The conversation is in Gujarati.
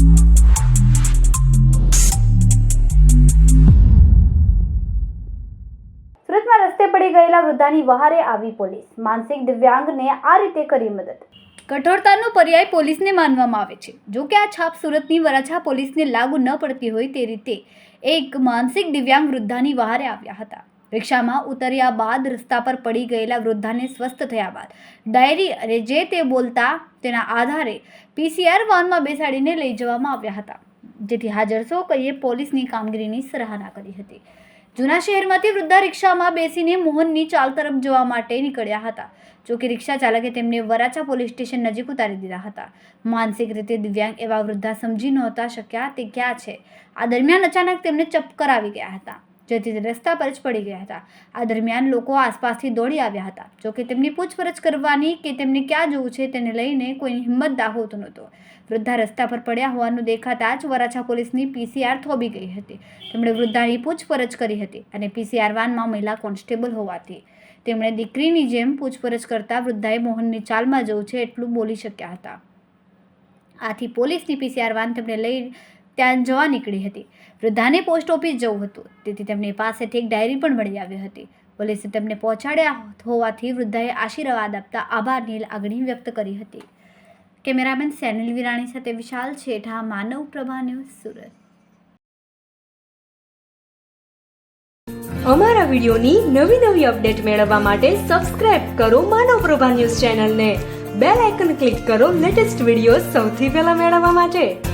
સુરતમાં રસ્તે પડી ગયેલા વૃદ્ધાની વહારે આવી પોલીસ. માનસિક દિવ્યાંગને આ રીતે કરી મદદ. કઠોરતાનો પર્યાય પોલીસને માનવામાં આવે છે. જો કે આ છાપ સુરતની વરાછા પોલીસને લાગુ ન પડતી હોય તે રીતે એક માનસિક દિવ્યાંગ વૃદ્ધાની વહારે આવ્યા હતા. રિક્ષામાં ઉતર્યા બાદ રસ્તા પર પડી ગયેલા વૃદ્ધાને સ્વસ્થ થયા બાદ ડાયરી અને જે તે બોલતા તેના આધારે પીસીઆર વાનમાં બેસાડીને લઈ જવામાં આવ્યા હતા. જેથી હાજર સૌ કોઈએ પોલીસની કામગીરીની સરાહના કરી હતી. જૂના શહેરમાંથી વૃદ્ધા રિક્ષામાં બેસીને મોહનની ચાલ તરફ જવા માટે નીકળ્યા હતા. જોકે રિક્ષા ચાલકે તેમને વરાછા પોલીસ સ્ટેશન નજીક ઉતારી દીધા હતા. માનસિક રીતે દિવ્યાંગ એવા વૃદ્ધા સમજી નહોતા શક્યા તે ક્યાં છે? આ દરમિયાન અચાનક તેમને ચપકર આવી ગયા હતા. જેથી રસ્તા પર જ પડી ગયા હતા. આ દરમિયાન લોકો આસપાસથી દોડી આવ્યા હતા. જોકે તેમની પૂછપરછ કરવાની કે તેમને ક્યાં જવું છે તેને લઈને કોઈની હિંમત દાહોતો નહોતો. વૃદ્ધા રસ્તા પર પડ્યા હોવાનું દેખાતા જ વરાછા પોલીસની પીસીઆર થોભી ગઈ હતી. તેમણે વૃદ્ધાની પૂછપરછ કરી હતી અને પીસીઆર વાનમાં મહિલા કોન્સ્ટેબલ હોવાથી તેમણે દીકરીની જેમ પૂછપરછ કરતા વૃદ્ધાએ મોહનની ચાલમાં જવું છે એટલું બોલી શક્યા હતા. આથી પોલીસની પીસીઆર વાન તેમને લઈ ત્યાં જવા નીકળી હતી. વૃદ્ધાને પોસ્ટ ઓફિસ જવું હતું. તેથી તેમની પાસેથી એક ડાયરી પણ મળી આવી હતી. પોલીસે તેમને પહોંચાડ્યા હોવાથી વૃદ્ધાએ આશીર્વાદ આપતા આભારની લાગણી વ્યક્ત કરી હતી. કેમેરામેન સેનિલ વિરાણી સાથે વિશાલ છેઠા, માનવ પ્રભા ન્યૂઝ સુરત. અમારા વિડીયોની નવી નવી અપડેટ મેળવવા માટે સબસ્ક્રાઇબ કરો માનવ પ્રભા ન્યૂઝ ચેનલને. બેલ આઇકન ક્લિક કરો લેટેસ્ટ વીડિયો સૌથી પહેલા મેળવવા માટે.